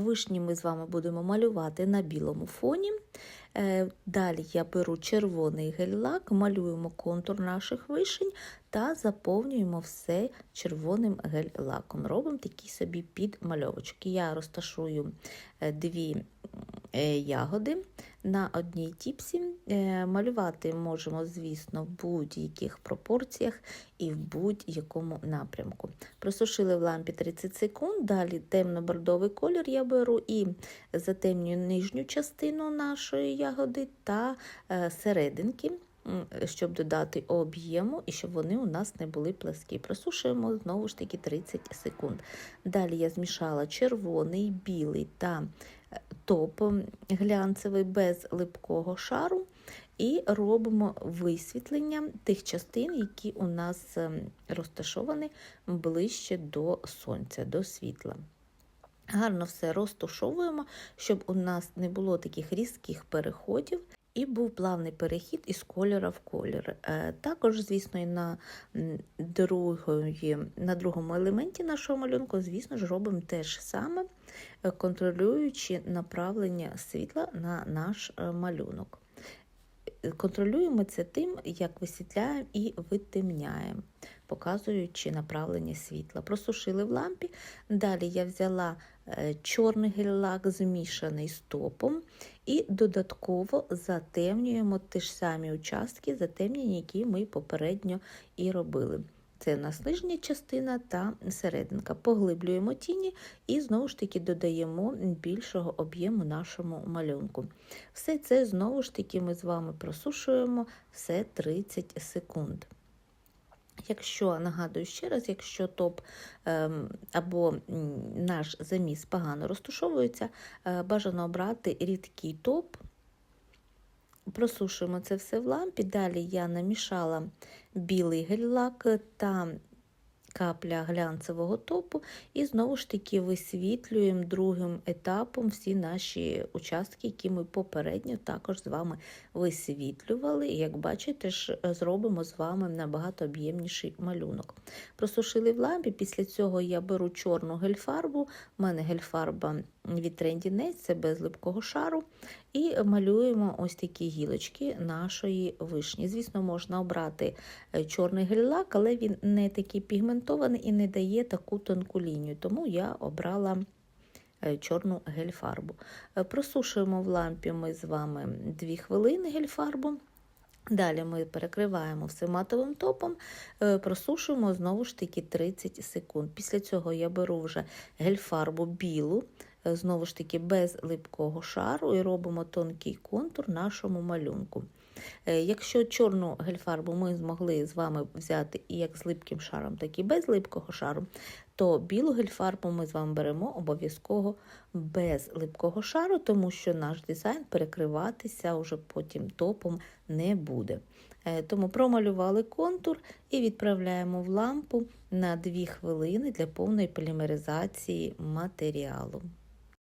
Вишні ми з вами будемо малювати на білому фоні. Е, Далі я беру червоний гель-лак, малюємо контур наших вишень та заповнюємо все червоним гель-лаком. Робимо такі собі підмальовочки. Я розташую е, дві е, ягоди на одній тіпсі. Е, Малювати можемо, звісно, в будь-яких пропорціях і в будь-якому напрямку. Просушили в лампі 30 секунд, далі темно-бордовий колір я беру і затемнюю нижню частину нашої ягоди та е, серединки, щоб додати об'єму і щоб вони у нас не були пласкі. Просушуємо знову ж таки 30 секунд. Далі я змішала червоний, білий та топ глянцевий без липкого шару. І робимо висвітлення тих частин, які у нас ем, розташовані ближче до сонця, до світла. Гарно все розташовуємо, щоб у нас не було таких різких переходів. І був плавний перехід із кольора в колір. Е, Також, звісно, і на, другої, на другому елементі нашого малюнку, звісно ж, робимо те ж саме, е, контролюючи направлення світла на наш е, малюнок. Контролюємо це тим, як висвітляємо і витемняємо, показуючи направлення світла. Просушили в лампі. Далі я взяла е, чорний гель-лак, змішаний з топом, і додатково затемнюємо ті ж самі участки, затемнення, які ми попередньо і робили. Це у нас нижня частина та серединка. Поглиблюємо тіні і знову ж таки додаємо більшого об'єму нашому малюнку. Все це знову ж таки ми з вами просушуємо все 30 секунд. Якщо, нагадую ще раз, якщо топ ем, або наш заміс погано розтушовується, е, бажано обрати рідкий топ, просушуємо це все в лампі. Далі я намішала білий гель-лак та капля глянцевого топу, і знову ж таки висвітлюємо другим етапом всі наші участки, які ми попередньо також з вами висвітлювали. Як бачите, ж зробимо з вами набагато об'ємніший малюнок. Просушили в лампі, після цього я беру чорну гельфарбу, у мене гельфарба від Трендінець, це без липкого шару. І малюємо ось такі гілочки нашої вишні. Звісно, можна обрати е, чорний гель-лак, але він не такий пігментований і не дає таку тонку лінію, тому я обрала е, чорну гель-фарбу. Е, Просушуємо в лампі ми з вами 2 хвилини гель-фарбу. Далі ми перекриваємо все матовим топом, просушуємо знову ж таки 30 секунд. Після цього я беру вже гель-фарбу білу, знову ж таки без липкого шару, і робимо тонкий контур нашому малюнку. Е, Якщо чорну гельфарбу ми змогли з вами взяти і як з липким шаром, так і без липкого шару, то білу гельфарбу ми з вами беремо обов'язково без липкого шару, тому що наш дизайн перекриватися вже потім топом не буде. Е, Тому промалювали контур і відправляємо в лампу на 2 хвилини для повної полімеризації матеріалу.